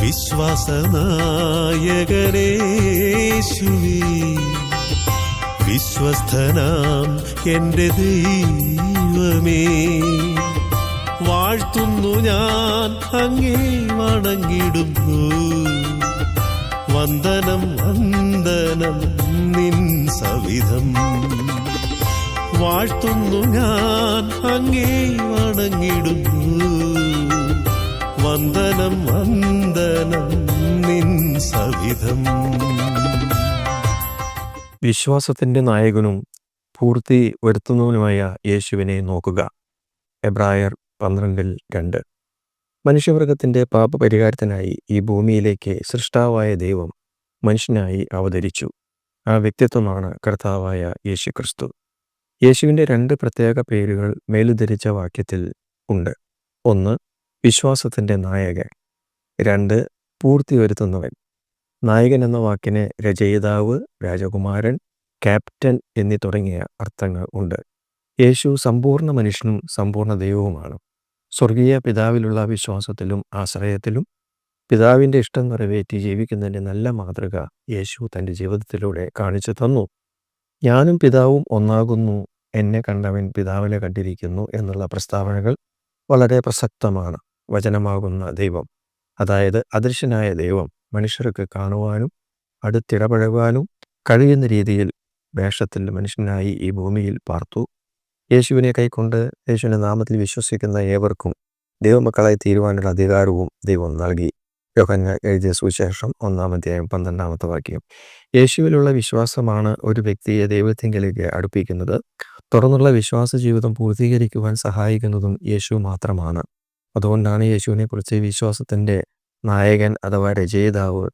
വിശ്വാസനായകനേശുവേ വിശ്വസ്തനാം എന്റെ ദൈവമേ. വാഴ്ത്തുന്നു ഞാൻ അങ്ങേ വണങ്ങിടുന്നു. വന്ദനം വന്ദനം നിൻ സവിധം. വാഴ്ത്തുന്നു ഞാൻ അങ്ങേ വണങ്ങിടുന്നു. വന്ദനം വന്ദനം നിൻ സവിധം. വിശ്വാസത്തിന്റെ നായകനും പൂർത്തി വരുത്തുന്നവനുമായ യേശുവിനെ നോക്കുക. എബ്രായർ പന്ത്രണ്ടിൽ രണ്ട്. മനുഷ്യവർഗത്തിന്റെ പാപപരിഹാരത്തിനായി ഈ ഭൂമിയിലേക്ക് സൃഷ്ടാവായ ദൈവം മനുഷ്യനായി അവതരിച്ചു. ആ വ്യക്തിത്വമാണ് കർത്താവായ യേശു ക്രിസ്തു യേശുവിന്റെ രണ്ട് പ്രത്യേക പേരുകൾ മേലുദ്ധരിച്ച വാക്യത്തിൽ ഉണ്ട്. ഒന്ന് വിശ്വാസത്തിന്റെ നായകൻ. രണ്ട് പൂർത്തി വരുത്തുന്നവൻ നായകൻ എന്ന വാക്കിന് രചയിതാവ് രാജകുമാരൻ ക്യാപ്റ്റൻ എന്നീ തുടങ്ങിയ അർത്ഥങ്ങൾ ഉണ്ട്. യേശു സമ്പൂർണ മനുഷ്യനും സമ്പൂർണ ദൈവവുമാണ്. സ്വർഗീയ പിതാവിലുള്ള വിശ്വാസത്തിലും ആശ്രയത്തിലും പിതാവിന്റെ ഇഷ്ടം നിറവേറ്റി ജീവിക്കുന്നതിന്റെ നല്ല മാതൃക യേശു തന്റെ ജീവിതത്തിലൂടെ കാണിച്ചു തന്നു. ഞാനും പിതാവും ഒന്നാകുന്നു എന്നെ കണ്ടവൻ പിതാവിനെ കണ്ടിരിക്കുന്നു എന്നുള്ള പ്രസ്താവനകൾ വളരെ പ്രസക്തമാണ്. വചനമാകുന്ന ദൈവം. അതായത് അദൃശ്യനായ ദൈവം മനുഷ്യർക്ക് കാണുവാനും അടുത്തിടപഴകുവാനും കഴിയുന്ന രീതിയിൽ വേഷത്തിൽ മനുഷ്യനായി ഈ ഭൂമിയിൽ പാർത്തു. യേശുവിനെ കൈക്കൊണ്ട് യേശുവിന്റെ നാമത്തിൽ വിശ്വസിക്കുന്ന ഏവർക്കും ദൈവമക്കളായി തീരുവാനുള്ള അധികാരവും ദൈവം നൽകി. യോഹന എഴുതിയ സുവിശേഷം ഒന്നാമധ്യായം പന്ത്രണ്ടാമത്തെ വാക്യം. യേശുവിലുള്ള വിശ്വാസമാണ് ഒരു വ്യക്തിയെ ദൈവത്തിങ്കിലേക്ക് അടുപ്പിക്കുന്നത്. തുടർന്നുള്ള വിശ്വാസ ജീവിതം പൂർത്തീകരിക്കുവാൻ സഹായിക്കുന്നതും യേശു മാത്രമാണ്. അതുകൊണ്ടാണ് യേശുവിനെ കുറിച്ച് വിശ്വാസത്തിന്റെ നായകൻ അഥവാ രചയിതാവ്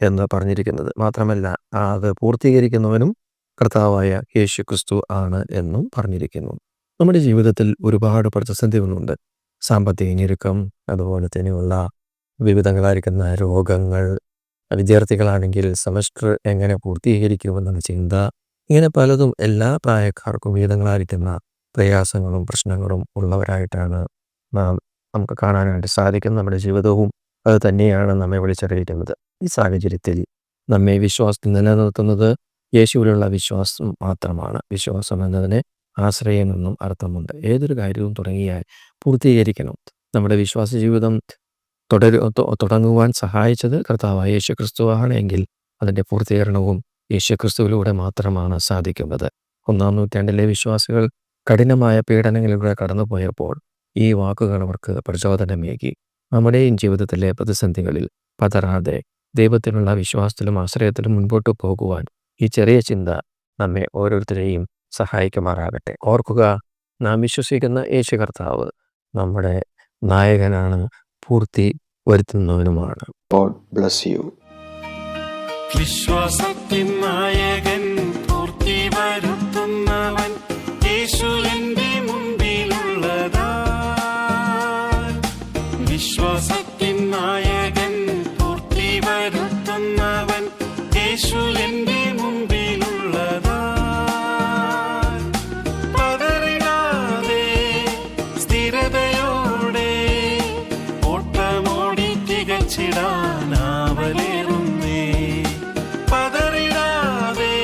എന്ന് പറഞ്ഞിരിക്കുന്നത്. മാത്രമല്ല അത് പൂർത്തീകരിക്കുന്നവനും കർത്താവായ യേശു ക്രിസ്തു ആണ് എന്നും പറഞ്ഞിരിക്കുന്നു. നമ്മുടെ ജീവിതത്തിൽ ഒരുപാട് പ്രതിസന്ധികളുണ്ട്. സാമ്പത്തിക ഞെരുക്കം അതുപോലെ തന്നെയുള്ള വിവിധങ്ങളായിരിക്കുന്ന രോഗങ്ങൾ വിദ്യാർത്ഥികളാണെങ്കിൽ സെമസ്റ്റർ എങ്ങനെ പൂർത്തീകരിക്കുമെന്നുള്ള ചിന്ത ഇങ്ങനെ പലതും എല്ലാ പ്രായക്കാർക്കും വിവിധങ്ങളായിരിക്കുന്ന പ്രയാസങ്ങളും പ്രശ്നങ്ങളും ഉള്ളവരായിട്ടാണ് നാം നമുക്ക് കാണാനായിട്ട് സാധിക്കും. നമ്മുടെ ജീവിതവും അത് തന്നെയാണ് നമ്മെ വിളിച്ചറിയിക്കുന്നത്. ഈ സാഹചര്യത്തിൽ നമ്മെ വിശ്വാസത്തിൽ നിലനിർത്തുന്നത് യേശുവിലുള്ള വിശ്വാസം മാത്രമാണ്. വിശ്വാസം എന്നതിന് ആശ്രയം എന്നും അർത്ഥമുണ്ട്. ഏതൊരു കാര്യവും തുടങ്ങിയാൽ പൂർത്തീകരിക്കണം. നമ്മുടെ വിശ്വാസ ജീവിതം തുടരു തുടങ്ങുവാൻ സഹായിച്ചത് കർത്താവായ യേശു ക്രിസ്തുവാണ് എങ്കിൽ അതിന്റെ പൂർത്തീകരണവും യേശു ക്രിസ്തുവിലൂടെ മാത്രമാണ് സാധിക്കുന്നത്. ഒന്നാം നൂറ്റാണ്ടിലെ വിശ്വാസികൾ കഠിനമായ പീഡനങ്ങളിലൂടെ കടന്നുപോയപ്പോൾ ഈ വാക്കുകൾ അവർക്ക് പ്രചോദനമേകി. നമ്മുടെയും ജീവിതത്തിലെ പ്രതിസന്ധികളിൽ പതറാതെ ദൈവത്തിലുള്ള വിശ്വാസത്തിലും ആശ്രയത്തിലും മുൻപോട്ട് പോകുവാൻ ഈ ചെറിയ ചിന്ത നമ്മെ ഓരോരുത്തരെയും സഹായിക്കുമാറാകട്ടെ. ഓർക്കുക നാം വിശ്വസിക്കുന്ന യേശു കർത്താവ് നമ്മുടെ നായകനാണ് പൂർത്തി വരുത്തുന്നവനുമാണ്. God ബ്ലസ് യു വിശ്വാസത്തിൻ നായകൻ വിശ്വാസത്തിൻ നായകൻ പൂർത്തി വരുത്തുന്നവൻ യേശു എന്റെ മുമ്പിലുള്ളതാ സ്ഥിരതയോടെ ഓട്ടമോടി തികച്ചിടാനാവലേറുന്നേ. പതറിടാതെ